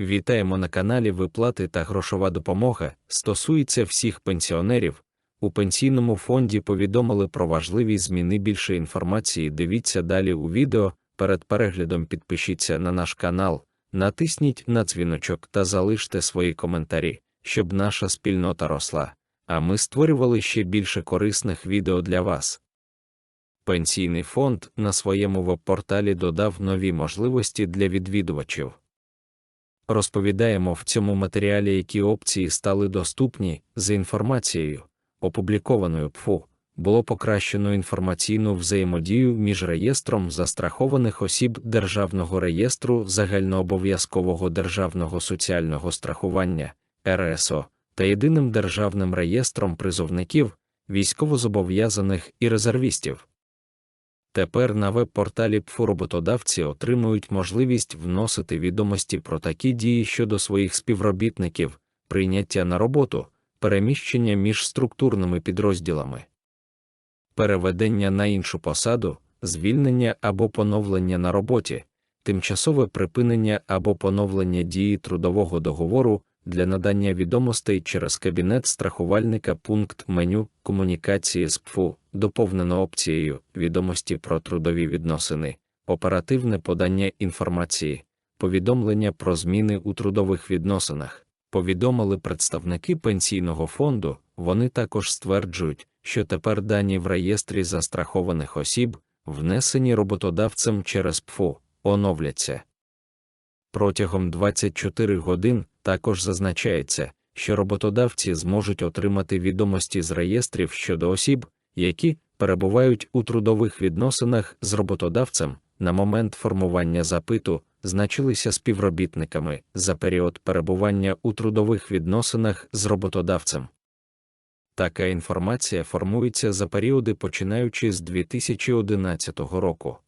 Вітаємо на каналі Виплати та грошова допомога стосується всіх пенсіонерів. У пенсійному фонді повідомили про важливі зміни. Більше інформації дивіться далі у відео. Перед переглядом підпишіться на наш канал, натисніть на дзвіночок та залиште свої коментарі, щоб наша спільнота росла. А ми створювали ще більше корисних відео для вас. Пенсійний фонд на своєму веб-порталі додав нові можливості для відвідувачів. Розповідаємо в цьому матеріалі, які опції стали доступні за інформацією, опублікованою ПФУ. Було покращено інформаційну взаємодію між реєстром застрахованих осіб Державного реєстру загальнообов'язкового державного соціального страхування РСО та єдиним державним реєстром призовників, військовозобов'язаних і резервістів. Тепер на веб-порталі ПФУ роботодавці отримують можливість вносити відомості про такі дії щодо своїх співробітників, прийняття на роботу, переміщення між структурними підрозділами, переведення на іншу посаду, звільнення або поновлення на роботі, тимчасове припинення або поновлення дії трудового договору для надання відомостей через кабінет страхувальника пункт меню комунікації з ПФУ доповнено опцією відомості про трудові відносини, оперативне подання інформації, повідомлення про зміни у трудових відносинах. Повідомили представники пенсійного фонду, вони також стверджують, що тепер дані в реєстрі застрахованих осіб, внесені роботодавцем через ПФУ, оновляться. Протягом 24 годин також зазначається, що роботодавці зможуть отримати відомості з реєстрів щодо осіб, які перебувають у трудових відносинах з роботодавцем на момент формування запиту, значилися співробітниками за період перебування у трудових відносинах з роботодавцем. Така інформація формується за періоди починаючи з 2011 року.